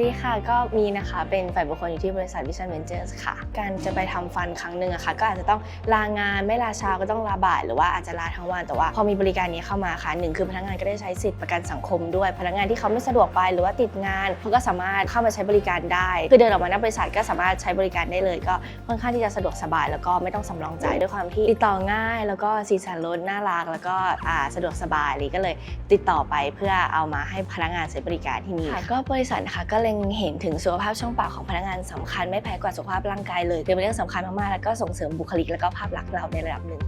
ดีค่ะก็มีนะคะเป็นฝ่ายบุคคลอยู่ที่บริษัท Vision Ventures ค่ะ การจะไปทำฟันครั้งหนึ่งอะค่ะก็อาจจะต้องลางานไม่ลาเช้าก็ต้องลาบ่าย หรือว่าอาจจะลาทั้งวันแต่ว่าพอมีบริการนี้เข้ามาค่ะหนึ่งคือพนักงานก็ได้ใช้สิทธิประกันสังคมด้วย พนักงานที่เขาไม่สะดวกไปหรือว่าติดงานเขาก็สามารถเข้ามาใช้บริการได้ คือเดินออกมาหน้าบริษัทก็สามารถใช้บริการได้เลย ก็ค่อนข้างที่จะสะดวกสบาย แล้วก็ไม่ต้องสำรองจ่ายด้วยความที่ติดต่อง่าย แล้วก็สีสันรถน่ารักแล้วก็สะดวกสบายเลยก็เลยติดต่อไปเพื่อเอามาให้พนักงานใช้บริการที่นี่ค่ะก็บริษัทนะคะก็เล็งเห็นถึงสุขภาพช่องปากของพนักงานสำคัญไม่แพ้กว่าสุขภาพร่างกายเลยเป็นเรื่องสำคัญมากๆแล้วก็ส่งเสริมบุคลิกแล้วก็ภาพลักษณ์เราในระดับหนึ่ง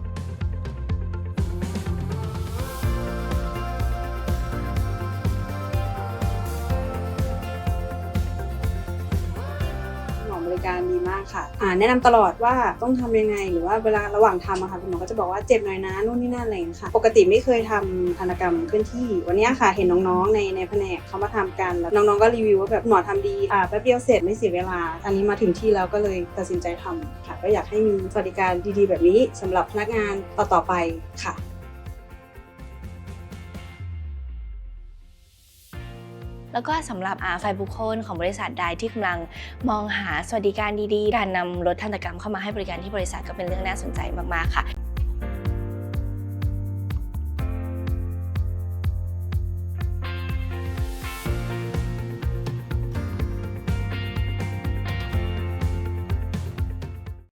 การดีมากค่ะอ่าแนะนำตลอดว่าต้องทำยังไงหรือว่าเวลาระหว่างทำอะค่ะคุณหมอก็จะบอกว่าเจ็บหน่อยนะนู่นนี่นั่นอะไรอย่างเงี้ยค่ะ ปกติไม่เคยทำทันกรรมเคลื่อนที่ วันนี้ค่ะเห็นน้องๆในในแผนกเขามาทำกันแล้วน้องๆก็รีวิวว่าแบบหมอทำดีอ่าแป๊บเดียวเสร็จไม่เสียเวลา อันนี้มาถึงที่แล้วก็เลยตัดสินใจทำค่ะ ก็อยากให้มีสวัสดิการดีๆ แบบนี้สำหรับพนักงานต่อๆไปค่ะ แล้วก็สำหรับอาฝ่ายบุคคลของบริษัทใดที่กำลังมองหาสวัสดิการดีๆ การนำรถทันตกรรมเข้ามาให้บริการที่บริษัทก็เป็นเรื่องน่าสนใจมากๆค่ะ